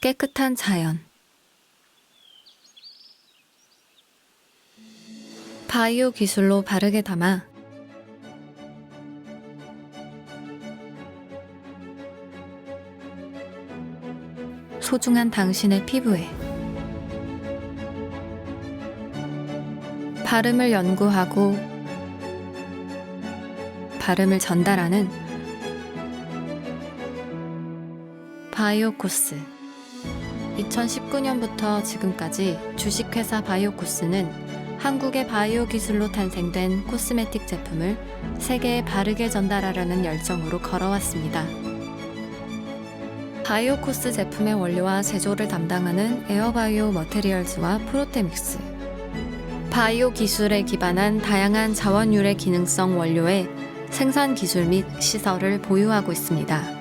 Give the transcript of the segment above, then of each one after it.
깨끗한 자연. 바이오 기술로 바르게 담아 소중한 당신의 피부에 발음을 연구하고 발음을 전달하는 바이오코스 2019년부터 지금까지 주식회사 바이오코스는 한국의 바이오 기술로 탄생된 코스메틱 제품을 세계에 바르게 전달하려는 열정으로 걸어왔습니다. 바이오코스 제품의 원료와 제조를 담당하는 에어바이오 머테리얼즈와 프로테믹스 바이오 기술에 기반한 다양한 자원 유래 기능성 원료의 생산 기술 및 시설을 보유하고 있습니다.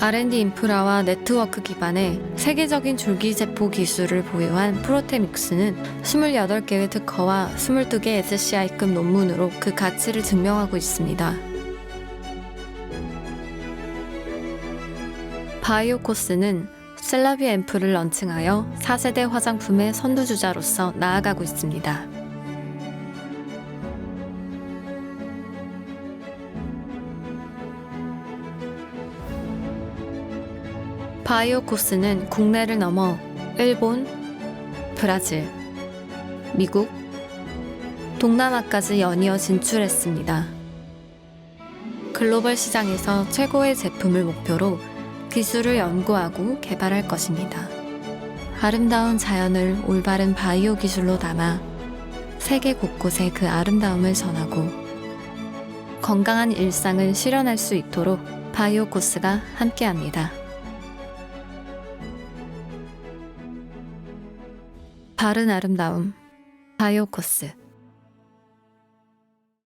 R&D 인프라와 네트워크 기반의 세계적인 줄기세포 기술을 보유한 프로테믹스는 28개의 특허와 22개 SCI급 논문으로 그 가치를 증명하고 있습니다. 바이오코스는 셀라비 앰플을 런칭하여 4세대 화장품의 선두주자로서 나아가고 있습니다. 바이오코스는 국내를 넘어 일본, 브라질, 미국, 동남아까지 연이어 진출했습니다. 글로벌 시장에서 최고의 제품을 목표로 기술을 연구하고 개발할 것입니다. 아름다운 자연을 올바른 바이오 기술로 담아 세계 곳곳에 그 아름다움을 전하고 건강한 일상을 실현할 수 있도록 바이오 코스가 함께합니다. 바른 아름다움 바이오 코스